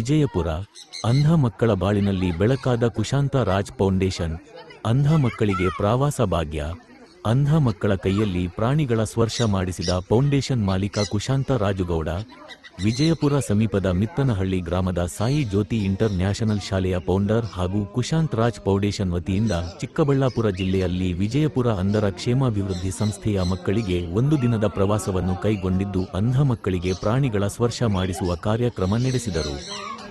ವಿಜಯಪುರ, ಅಂಧ ಮಕ್ಕಳ ಬಾಳಿನಲ್ಲಿ ಬೆಳಕಾದ ಕುಶಾಂತ ರಾಜ್ ಫೌಂಡೇಶನ್, ಅಂಧ ಮಕ್ಕಳಿಗೆ ಪ್ರವಾಸ ಭಾಗ್ಯ, ಅಂಧ ಮಕ್ಕಳ ಕೈಯಲ್ಲಿ ಪ್ರಾಣಿಗಳ ಸ್ಪರ್ಶ ಮಾಡಿಸಿದ ಫೌಂಡೇಶನ್ ಮಾಲೀಕ ಕುಶಾಂತ ರಾಜುಗೌಡ ವಿಜಯಪುರ ಸಮೀಪದ ಮಿತ್ತನಹಳ್ಳಿ ಗ್ರಾಮದ ಸಾಯಿ ಜ್ಯೋತಿ ಇಂಟರ್ ನ್ಯಾಷನಲ್ ಶಾಲೆಯ ಫೌಂಡರ್ ಹಾಗೂ ಕುಶಾಂತ್ ರಾಜ್ ಫೌಂಡೇಶನ್ ವತಿಯಿಂದ ಚಿಕ್ಕಬಳ್ಳಾಪುರ ಜಿಲ್ಲೆಯಲ್ಲಿ ವಿಜಯಪುರ ಅಂಧರ ಕ್ಷೇಮಾಭಿವೃದ್ಧಿ ಸಂಸ್ಥೆಯ ಮಕ್ಕಳಿಗೆ ಒಂದು ದಿನದ ಪ್ರವಾಸವನ್ನು ಕೈಗೊಂಡಿದ್ದು ಅಂಧ ಮಕ್ಕಳಿಗೆ ಪ್ರಾಣಿಗಳ ಸ್ಪರ್ಶ ಮಾಡಿಸುವ ಕಾರ್ಯಕ್ರಮ ನಡೆಸಿದರು.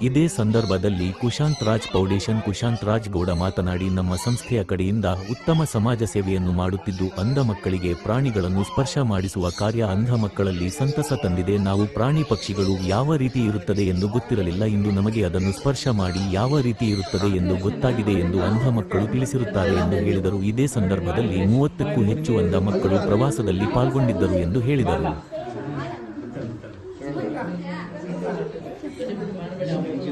ಇದೇ ಸಂದರ್ಭದಲ್ಲಿ ಕುಶಾಂತ್ ರಾಜ್ ಫೌಂಡೇಶನ್ ಕುಶಾಂತ್ ರಾಜ್ ಗೌಡ ಮಾತನಾಡಿ, ನಮ್ಮ ಸಂಸ್ಥೆಯ ಕಡೆಯಿಂದ ಉತ್ತಮ ಸಮಾಜ ಸೇವೆಯನ್ನು ಮಾಡುತ್ತಿದ್ದು, ಅಂಧ ಮಕ್ಕಳಿಗೆ ಪ್ರಾಣಿಗಳನ್ನು ಸ್ಪರ್ಶ ಮಾಡಿಸುವ ಕಾರ್ಯ ಅಂಧ ಮಕ್ಕಳಲ್ಲಿ ಸಂತಸ ತಂದಿದೆ. ನಾವು ಪ್ರಾಣಿ ಪಕ್ಷಿಗಳು ಯಾವ ರೀತಿ ಇರುತ್ತದೆ ಎಂದು ಗೊತ್ತಿರಲಿಲ್ಲ. ಇಂದು ನಮಗೆ ಅದನ್ನು ಸ್ಪರ್ಶ ಮಾಡಿ ಯಾವ ರೀತಿ ಇರುತ್ತದೆ ಎಂದು ಗೊತ್ತಾಗಿದೆ ಎಂದು ಅಂಧ ಮಕ್ಕಳು ತಿಳಿಸಿರುತ್ತಾರೆ ಎಂದು ಹೇಳಿದರು. ಇದೇ ಸಂದರ್ಭದಲ್ಲಿ ಮೂವತ್ತಕ್ಕೂ ಹೆಚ್ಚು ಅಂಧ ಮಕ್ಕಳು ಪ್ರವಾಸದಲ್ಲಿ ಪಾಲ್ಗೊಂಡಿದ್ದರು ಎಂದು ಹೇಳಿದರು.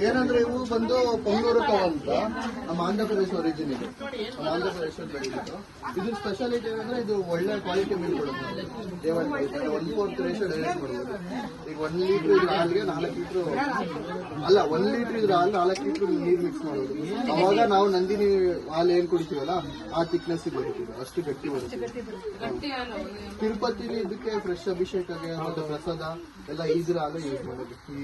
ಏನಂದ್ರೆ ಇವು ಬಂದು ಪೊಂಗೂರು ತಗೊಂತ ಅಂತ ನಮ್ಮ ಆಂಧ್ರ ಪ್ರದೇಶ ಒರಿಜಿನ್ ಇದು. ನಮ್ಮ ಆಂಧ್ರ ಪ್ರದೇಶ ಬೆಳೆದಿದ್ದು. ಇದು ಸ್ಪೆಷಾಲಿಟಿ ಏನಂದ್ರೆ ಇದು ಒಳ್ಳೆ ಕ್ವಾಲಿಟಿ ಮೀನು ಕೊಡುತ್ತೆ ರೇಷನ್ ಡೈರೆಕ್ಟ್ ಮಾಡ್ಬೋದು. ಈಗ ಲೀಟರ್ ಇದ್ರ ಹಾಲಿಗೆ ನಾಲ್ಕು ಲೀಟರ್ ಅಲ್ಲ ಒನ್ ಲೀಟರ್ ಇದ್ರ ಹಾಲು ನಾಲ್ಕು ಲೀಟರ್ ನೀರು ಮಿಕ್ಸ್ ಮಾಡೋದು. ಅವಾಗ ನಾವು ನಂದಿನಿ ಹಾಲು ಏನ್ ಕುಡಿತೀವಲ್ಲ ಆ ಥಿಕ್ನೆಸ್ ಬರುತ್ತೀವಿ. ಅಷ್ಟು ಗಟ್ಟಿ ಬರುತ್ತೆ. ತಿರುಪತಿಲಿ ಇದಕ್ಕೆ ಫ್ರೆಶ್ ಅಭಿಷೇಕಗೆ ಮತ್ತೆ ಪ್ರಸಾದ ಎಲ್ಲ ಇದ್ರ ಹಾಲು ಯೂಸ್ ಮಾಡೋದು. ಈ.